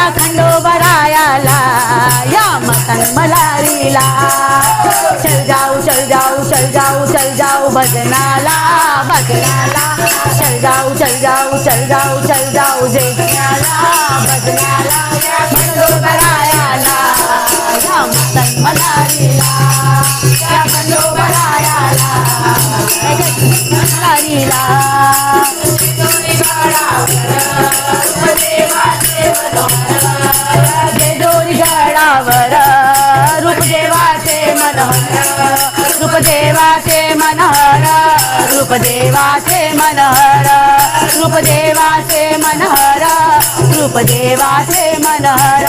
या खंडोबरायाला या मतन मलारीला. चल जाऊ चल जाऊ चल जाऊ चल जाऊ भजनाला भजनाला. चल जाऊ चल जाऊ चल जाऊ चल जाऊ जयला भजनाला. या खंडोबरायाला या मतन मलारीला. रूपदेवाचे मनहर रूपदेवाचे मनहर रूपदेवाचे मनहर रूपदेवाचे मनहर.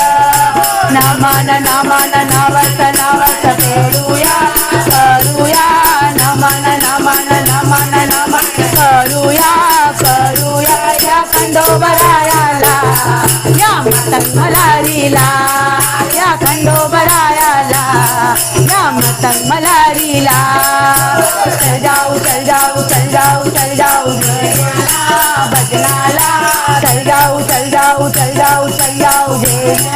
नमन नमन नवस नवस करूया करूया. नमन नमन नमन नमन करूया करूया. या खंडोबरायाला या मतन मलारीला. राम मतन मलारीला. चल जाऊ चल जाऊ चल जाऊ चल जाऊ भजनाला. चल जाऊ चल जाऊ चल जाऊ चल जाऊ जयला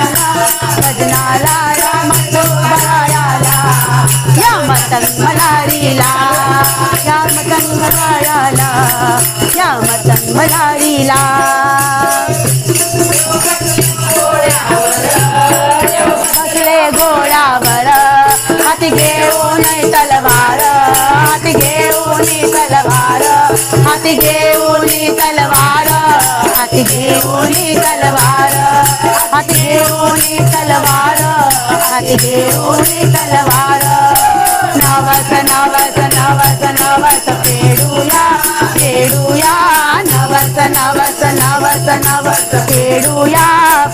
भजनाला. या खंडोबरायाला राम मतन मलारीला राम मतन मलायाला राम मतन मलारीला बसले घोडावर हाती घेऊन तलवार हाती घेऊन तलवार हाती घेऊन तलवार हाती घेऊन तलवार हाती घेऊन तलवार हाती घेऊन तलवार। नवस नवस नवस नवस फेडूया फेडूया नवस नवस नवस नवस फेडूया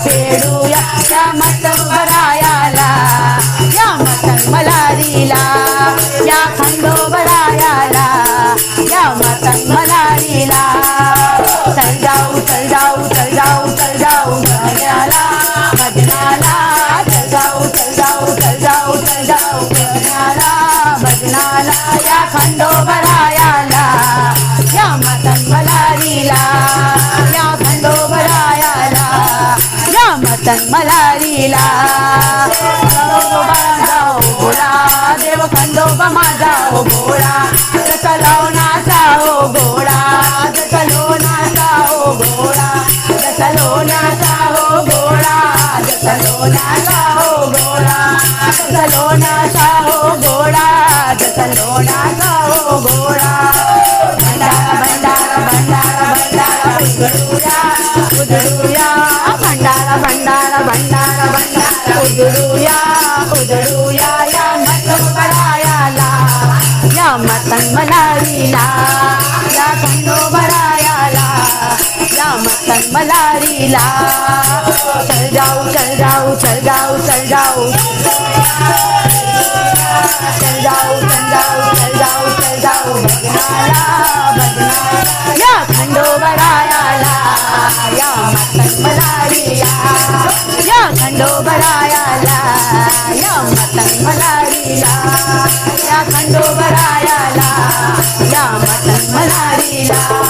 फेडूया मत मत मलारीला चल जाऊ चल जाऊ चल जाऊ चल जाऊ भजनाला भजनाला चल जाऊ चल जाऊ चल जाऊ चल जाऊ भजनाला भजनाला या खंडोबरायाला या मतन मलारीला या खंडोबरायाला या मतन मलारीला जाओ देव खंडोबा माझा लोणाचा हो गोळा जसा लोणाचा हो गोळा जसा लोणाचा हो गोळा भंडारा भंडारा भंडारा भंडारा उधळूया उधळूया भंडारा भंडारा भंडारा भंडारा उधळूया उधळूया या मतंबरायाला या मतन मलारीला मस्तन मलारीला. चल जाऊ चल जाऊ चल जाऊ चल जाऊ चल जाऊ चल जाऊ चल जाऊ चल जाऊ या खंडोबरायाला. या मस्तन मलारीला. या खंडोबरायाला. या मस्तन मलारीला. या खंडोबरायाला. या मस्तन मलारीला.